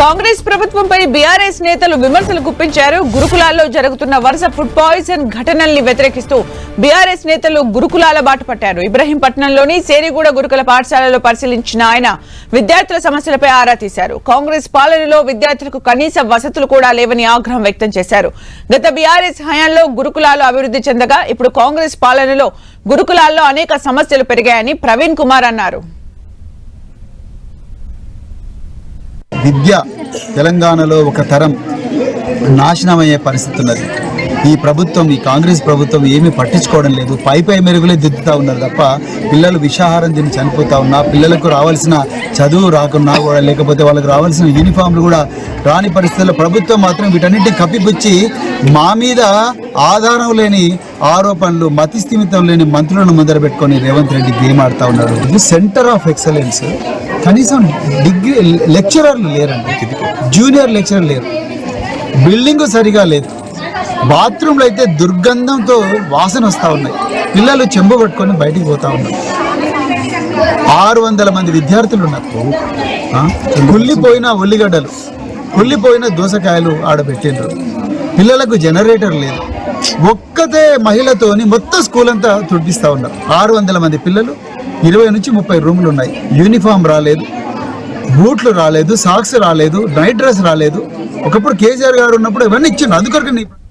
కాంగ్రెస్ ప్రభుత్వంపై బీఆర్ఎస్ నేతలు విమర్శలు గుప్పించారు. గురుకులాల్లో జరుగుతున్న వరుస ఫుడ్ పాయిజన్ ఘటనల్ని వ్యతిరేకిస్తూ బీఆర్ఎస్ నేతలు గురుకులాల బాట పట్టారు. ఇబ్రహీంపట్నంలోని సేరిగూడ గురుకుల పాఠశాలలో పరిశీలించిన ఆయన విద్యార్థుల సమస్యలపై ఆరా తీశారు. కాంగ్రెస్ పాలనలో విద్యార్థులకు కనీస వసతులు కూడా లేవని ఆగ్రహం వ్యక్తం చేశారు. గత బీఆర్ఎస్ హయాంలో గురుకులాలు అభివృద్ధి చెందగా ఇప్పుడు కాంగ్రెస్ పాలనలో గురుకులాల్లో అనేక సమస్యలు పెరిగాయని ప్రవీణ్ కుమార్ అన్నారు. విద్య తెలంగాణలో ఒక తరం నాశనమయ్యే పరిస్థితి ఉన్నది ఈ ప్రభుత్వం ఈ కాంగ్రెస్ ప్రభుత్వం ఏమీ పట్టించుకోవడం లేదు. పై పై మెరుగులే దిద్దుతా ఉన్నారు తప్ప పిల్లలు విషాహారం తిని చనిపోతా ఉన్నా పిల్లలకు రావాల్సిన చదువు రాకున్నా కూడా లేకపోతే వాళ్ళకి రావాల్సిన యూనిఫామ్లు కూడా రాని పరిస్థితుల్లో ప్రభుత్వం మాత్రం వీటన్నిటిని కప్పిపుచ్చి మా మీద ఆధారం లేని ఆరోపణలు మతి స్థిమితం లేని మంత్రులను ముందర పెట్టుకొని రేవంత్ రెడ్డి గేమ్ ఆడుతా ఉన్నాడు ఇది సెంటర్ ఆఫ్ ఎక్సలెన్స్. కనీసం డిగ్రీ లెక్చరర్లు లేరండి. జూనియర్ లెక్చరర్ లేరు. బిల్డింగ్ సరిగా లేదు. బాత్రూమ్లు అయితే దుర్గంధంతో వాసన వస్తూ ఉన్నాయి. పిల్లలు చెంబు పట్టుకొని బయటికి పోతా ఉన్నారు. ఆరు వందల మంది విద్యార్థులు ఉన్నారు. ఆ? కుళ్ళిపోయిన ఉల్లిగడ్డలు కుళ్ళిపోయిన దోసకాయలు ఆడబెట్టిండ్రు పిల్లలకు జనరేటర్ లేదు. ఒక్కతే మహిళతోని మొత్తం స్కూల్ అంతా తుడిపిస్తూ ఉన్నారు. ఆరు వందల మంది పిల్లలు ఇరవై నుంచి ముప్పై రూములు ఉన్నాయి. యూనిఫామ్ రాలేదు బూట్లు రాలేదు సాక్స్ రాలేదు నైట్ డ్రెస్ రాలేదు. ఒకప్పుడు కేసీఆర్ గారు ఉన్నప్పుడు ఇవన్నీ ఇచ్చిండు అందుకొరకు నీ-